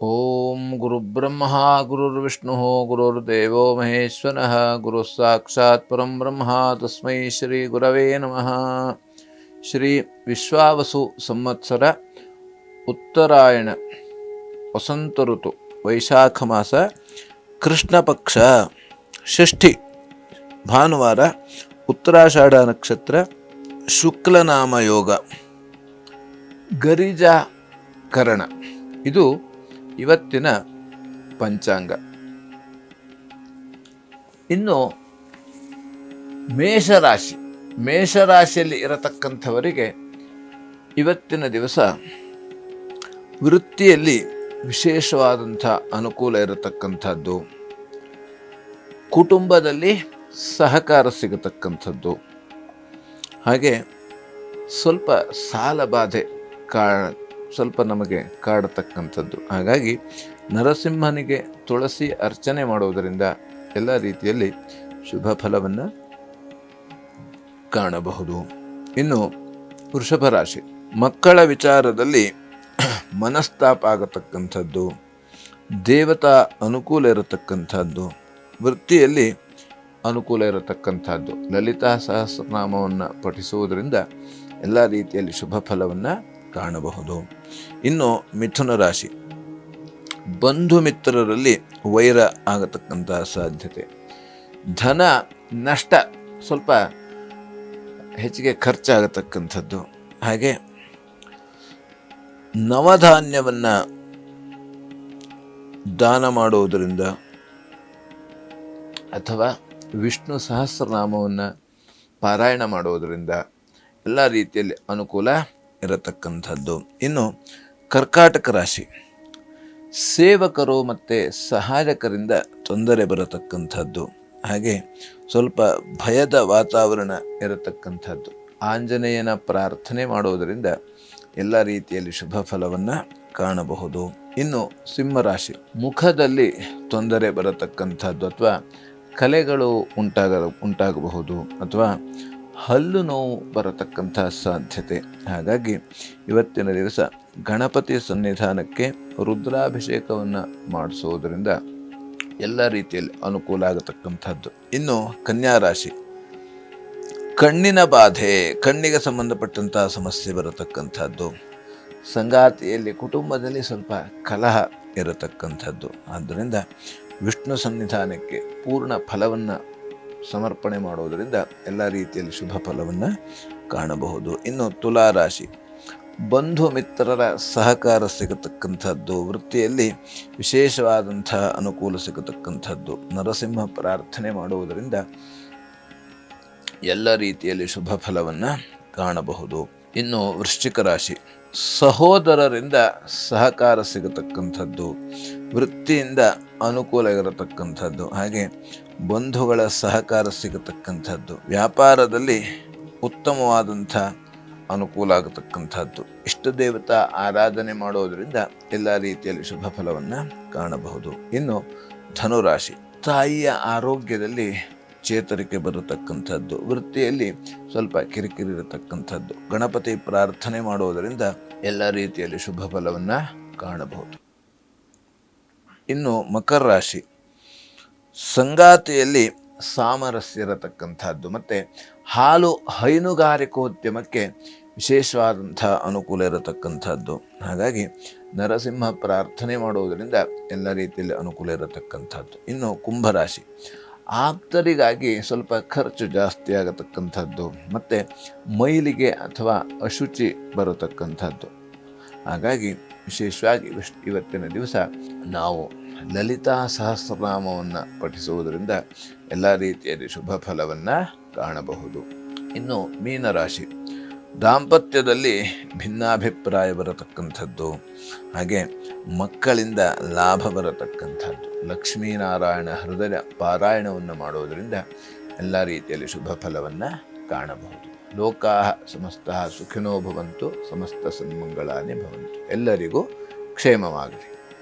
ಓಂ ಗುರುಬ್ರಹ್ಮ ಗುರುರ್ವಿಷ್ಣು ಗುರುರ್ದೇವೋ ಮಹೇಶ್ವರಃ ಗುರು ಸಾಕ್ಷಾತ್ ಪರಂ ಬ್ರಹ್ಮ ತಸ್ಮೈ ಶ್ರೀ ಗುರವೇ ನಮಃ ಶ್ರೀ ವಿಶ್ವಾವಸು ಸಂವತ್ಸರ ಉತ್ತರಾಯಣ ವಸಂತ ಋತು ವೈಶಾಖ ಮಾಸ ಕೃಷ್ಣ ಪಕ್ಷ ಷಷ್ಠಿ ಭಾನುವಾರ ಉತ್ತರಾಷಾಢ ನಕ್ಷತ್ರ ಶುಕ್ಲನಾಮ ಯೋಗ ಗರಿಜಾಕರಣ ಇದು ಇವತ್ತಿನ ಪಂಚಾಂಗ. ಇನ್ನು ಮೇಷರಾಶಿ, ಮೇಷರಾಶಿಯಲ್ಲಿ ಇರತಕ್ಕಂಥವರಿಗೆ ಇವತ್ತಿನ ದಿವಸ ವೃತ್ತಿಯಲ್ಲಿ ವಿಶೇಷವಾದಂಥ ಅನುಕೂಲ ಇರತಕ್ಕಂಥದ್ದು. ಕುಟುಂಬದಲ್ಲಿ ಸಹಕಾರ ಸಿಗತಕ್ಕಂಥದ್ದು. ಹಾಗೆ ಸ್ವಲ್ಪ ಸಾಲ ಬಾಧೆ ಕಾ ಸ್ವಲ್ಪ ನಮಗೆ ಕಾಡತಕ್ಕಂಥದ್ದು. ಹಾಗಾಗಿ ನರಸಿಂಹನಿಗೆ ತುಳಸಿ ಅರ್ಚನೆ ಮಾಡುವುದರಿಂದ ಎಲ್ಲ ರೀತಿಯಲ್ಲಿ ಶುಭ ಫಲವನ್ನು ಕಾಣಬಹುದು. ಇನ್ನು ವೃಷಭ ರಾಶಿ, ಮಕ್ಕಳ ವಿಚಾರದಲ್ಲಿ ಮನಸ್ತಾಪ ಆಗತಕ್ಕಂಥದ್ದು, ದೇವತಾ ಅನುಕೂಲ ಇರತಕ್ಕಂಥದ್ದು, ವೃತ್ತಿಯಲ್ಲಿ ಅನುಕೂಲ ಇರತಕ್ಕಂಥದ್ದು. ಲಲಿತಾ ಸಹಸ್ರನಾಮವನ್ನು ಪಠಿಸುವುದರಿಂದ ಎಲ್ಲ ರೀತಿಯಲ್ಲಿ ಶುಭ ಫಲವನ್ನು ಕಾಣಬಹುದು. ಇನ್ನು ಮಿಥುನ ರಾಶಿ. ಬಂಧು ಮಿತ್ರರಲ್ಲಿ ವೈರ ಆಗತಕ್ಕಂತಹ ಸಾಧ್ಯತೆ. ಧನ, ನಷ್ಟ ಸ್ವಲ್ಪ ಹೆಚ್ಚಿಗೆ ಖರ್ಚಾಗತಕ್ಕಂಥದ್ದು. ಹಾಗೆ ನವಧಾನ್ಯವನ್ನು ದಾನ ಮಾಡುವುದರಿಂದ ಅಥವಾ ವಿಷ್ಣು ಸಹಸ್ರನಾಮವನ್ನು ಪಾರಾಯಣ ಮಾಡುವುದರಿಂದ ಎಲ್ಲ ರೀತಿಯಲ್ಲಿ ಅನುಕೂಲ ಇರತಕ್ಕಂಥದ್ದು. ಇನ್ನು ಕರ್ಕಾಟಕ ರಾಶಿ. ಸೇವಕರು ಮತ್ತು ಸಹಾಯಕರಿಂದ ತೊಂದರೆ ಬರತಕ್ಕಂಥದ್ದು. ಹಾಗೆ ಸ್ವಲ್ಪ ಭಯದ ವಾತಾವರಣ ಇರತಕ್ಕಂಥದ್ದು. ಆಂಜನೇಯನ ಪ್ರಾರ್ಥನೆ ಮಾಡುವುದರಿಂದ ಎಲ್ಲ ರೀತಿಯಲ್ಲಿ ಶುಭ ಫಲವನ್ನು ಕಾಣಬಹುದು. ಇನ್ನು ಸಿಂಹರಾಶಿ ಮುಖದಲ್ಲಿ ತೊಂದರೆ ಬರತಕ್ಕಂಥದ್ದು ಅಥವಾ ಕಲೆಗಳು ಉಂಟಾಗ, ಉಂಟಾಗಬಹುದು. ಅಥವಾ ಹಲ್ಲು ನೋವು ಬರತಕ್ಕಂಥ ಸಾಧ್ಯತೆ. ಹಾಗಾಗಿ ಇವತ್ತಿನ ದಿವಸ ಗಣಪತಿ ಸನ್ನಿಧಾನಕ್ಕೆ ರುದ್ರಾಭಿಷೇಕವನ್ನು ಮಾಡಿಸುವುದರಿಂದ ಎಲ್ಲ ರೀತಿಯಲ್ಲಿ ಅನುಕೂಲ ಆಗತಕ್ಕಂಥದ್ದು. ಇನ್ನು ಕನ್ಯಾ ರಾಶಿ. ಕಣ್ಣಿನ ಬಾಧೆ, ಕಣ್ಣಿಗೆ ಸಂಬಂಧಪಟ್ಟಂತಹ ಸಮಸ್ಯೆ ಬರತಕ್ಕಂಥದ್ದು. ಸಂಗಾತಿಯಲ್ಲಿ, ಕುಟುಂಬದಲ್ಲಿ ಸ್ವಲ್ಪ ಕಲಹ ಇರತಕ್ಕಂಥದ್ದು. ಆದ್ದರಿಂದ ವಿಷ್ಣು ಸನ್ನಿಧಾನಕ್ಕೆ ಪೂರ್ಣ ಫಲವನ್ನು ಸಮರ್ಪಣೆ ಮಾಡುವುದರಿಂದ ಎಲ್ಲ ರೀತಿಯಲ್ಲಿ ಶುಭ ಫಲವನ್ನು ಕಾಣಬಹುದು. ಇನ್ನು ತುಲಾ ರಾಶಿ. ಬಂಧು ಮಿತ್ರರ ಸಹಕಾರ ಸಿಗತಕ್ಕಂಥದ್ದು, ವೃತ್ತಿಯಲ್ಲಿ ವಿಶೇಷವಾದಂಥ ಅನುಕೂಲ ಸಿಗತಕ್ಕಂಥದ್ದು, ನರಸಿಂಹ ಪ್ರಾರ್ಥನೆ ಮಾಡುವುದರಿಂದ ಎಲ್ಲ ರೀತಿಯಲ್ಲಿ ಶುಭ ಫಲವನ್ನು ಕಾಣಬಹುದು. ಇನ್ನು ವೃಶ್ಚಿಕ ರಾಶಿ. ಸಹೋದರರಿಂದ ಸಹಕಾರ ಸಿಗತಕ್ಕಂಥದ್ದು, ವೃತ್ತಿಯಿಂದ ಅನುಕೂಲ ಇರತಕ್ಕಂಥದ್ದು ಹಾಗೆ ಬಂಧುಗಳ ಸಹಕಾರ ಸಿಗತಕ್ಕಂಥದ್ದು. ವ್ಯಾಪಾರದಲ್ಲಿ ಉತ್ತಮವಾದಂಥ ಅನುಕೂಲ ಆಗತಕ್ಕಂಥದ್ದು. ಇಷ್ಟ ದೇವತಾ ಆರಾಧನೆ ಮಾಡೋದರಿಂದ ಎಲ್ಲ ರೀತಿಯಲ್ಲಿ ಶುಭ ಫಲವನ್ನು ಕಾಣಬಹುದು. ಇನ್ನು ಧನುರಾಶಿ, ತಾಯಿಯ ಆರೋಗ್ಯದಲ್ಲಿ ಚೇತರಿಕೆ ಬರತಕ್ಕಂಥದ್ದು. ವೃತ್ತಿಯಲ್ಲಿ ಸ್ವಲ್ಪ ಕಿರಿಕಿರಿ ಇರತಕ್ಕಂಥದ್ದು. ಗಣಪತಿ ಪ್ರಾರ್ಥನೆ ಮಾಡುವುದರಿಂದ ಎಲ್ಲ ರೀತಿಯಲ್ಲಿ ಶುಭ ಫಲವನ್ನು ಕಾಣಬಹುದು. ಇನ್ನು ಮಕರ ರಾಶಿ. ಸಂಗಾತಿಯಲ್ಲಿ ಸಾಮರಸ್ಯ ಇರತಕ್ಕಂಥದ್ದು ಮತ್ತು ಹಾಲು ಹೈನುಗಾರಿಕೋದ್ಯಮಕ್ಕೆ ವಿಶೇಷವಾದಂಥ ಅನುಕೂಲ ಇರತಕ್ಕಂಥದ್ದು. ಹಾಗಾಗಿ ನರಸಿಂಹ ಪ್ರಾರ್ಥನೆ ಮಾಡುವುದರಿಂದ ಎಲ್ಲ ರೀತಿಯಲ್ಲಿ ಅನುಕೂಲ ಇರತಕ್ಕಂಥದ್ದು. ಇನ್ನು ಕುಂಭರಾಶಿ ಆಪ್ತರಿಗಾಗಿ ಸ್ವಲ್ಪ ಖರ್ಚು ಜಾಸ್ತಿ ಆಗತಕ್ಕಂಥದ್ದು. ಮತ್ತು ಮೈಲಿಗೆ ಅಥವಾ ಅಶುಚಿ ಬರತಕ್ಕಂಥದ್ದು. ಹಾಗಾಗಿ ವಿಶೇಷವಾಗಿ ವಿಶ್ ಇವತ್ತಿನ ದಿವಸ ನಾವು ಲಲಿತಾ ಸಹಸ್ರನಾಮವನ್ನು ಪಠಿಸುವುದರಿಂದ ಎಲ್ಲ ರೀತಿಯಲ್ಲಿ ಶುಭ ಫಲವನ್ನು ಕಾಣಬಹುದು. ಇನ್ನು ಮೀನರಾಶಿ. ದಾಂಪತ್ಯದಲ್ಲಿ ಭಿನ್ನಾಭಿಪ್ರಾಯ ಬರತಕ್ಕಂಥದ್ದು. ಹಾಗೆ ಮಕ್ಕಳಿಂದ ಲಾಭ ಬರತಕ್ಕಂಥದ್ದು. ಲಕ್ಷ್ಮೀನಾರಾಯಣ ಹೃದಯ ಪಾರಾಯಣವನ್ನು ಮಾಡುವುದರಿಂದ ಎಲ್ಲ ರೀತಿಯಲ್ಲಿ ಶುಭ ಫಲವನ್ನು ಕಾಣಬಹುದು. ಲೋಕಾ ಸಮಸ್ತ ಸುಖಿನೋ ಭವಂತು, ಸಮಸ್ತ ಸನ್ಮಂಗಳಾನೇ ಭವಂತು. ಎಲ್ಲರಿಗೂ ಕ್ಷೇಮವಾಗಲಿ.